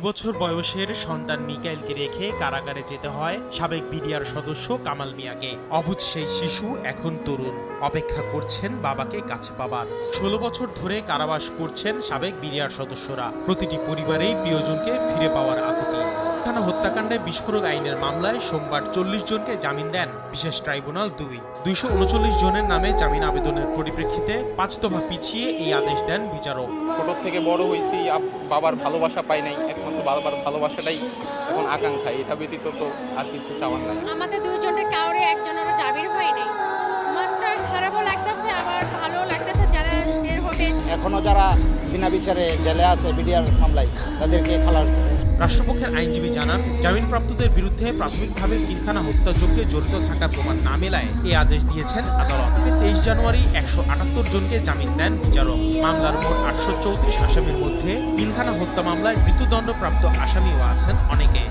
বছর বয়সের সন্তান মিকাইলকে রেখে কারাগারে যেতে হয় সাবেক বিডিআর সদস্য কামাল মিয়াকে। অবুজ সেই শিশু এখন তরুণ। অপেক্ষা করছেন বাবাকে কাছে পাবার। ষোলো বছর ধরে কারাবাস করছেন সাবেক বিডিআর সদস্যরা। প্রতিটি পরিবারেই প্রিয়জনকে ফিরে পাওয়ার আকুতি থানা হত্যাকাণ্ডে বিস্ফোরক আইনের মামলায় সোমবার চল্লিশ জনকে জামিন দেন বিশেষ ট্রাইব্যুনাল দুই। দুইশো উনচল্লিশ জনের নামে জামিন আবেদনের পরিপ্রেক্ষিতে পাঁচ দফা পিছিয়ে এই আদেশ দেন বিচারক। ছোট থেকে বড় হয়েছি বাবার ভালোবাসা পাই নাই একমাত্র বাবার ভালোবাসাটাই এখন আকাঙ্ক্ষা এটা ব্যতীত তো আর কিছু চাওয়ার নাই। আমাদের দুজনের কাউরে একজনেরও জাবির হয় নাই। মনটা খারাপও লাগতেছে আবার ভালো লাগতেছে যারা এখনও যারা বিনা বিচারে জেলে আছে বিডিআর মামলায় তাদেরকে খালাস রাষ্ট্রপক্ষের আইনজীবী জানান, জামিনপ্রাপ্তদের বিরুদ্ধে প্রাথমিকভাবে পিলখানা হত্যাযজ্ঞে জড়িত থাকার প্রমাণ না মেলায় এই আদেশ দিয়েছেন আদালত। তেইশ জানুয়ারি একশো আটাত্তর জনকে জামিন দেন বিচারক। মামলার মোট আটশো চৌত্রিশ আসামির মধ্যে কিলখানা হত্যা মামলায় মৃত্যুদণ্ডপ্রাপ্ত আসামিও আছেন অনেকে।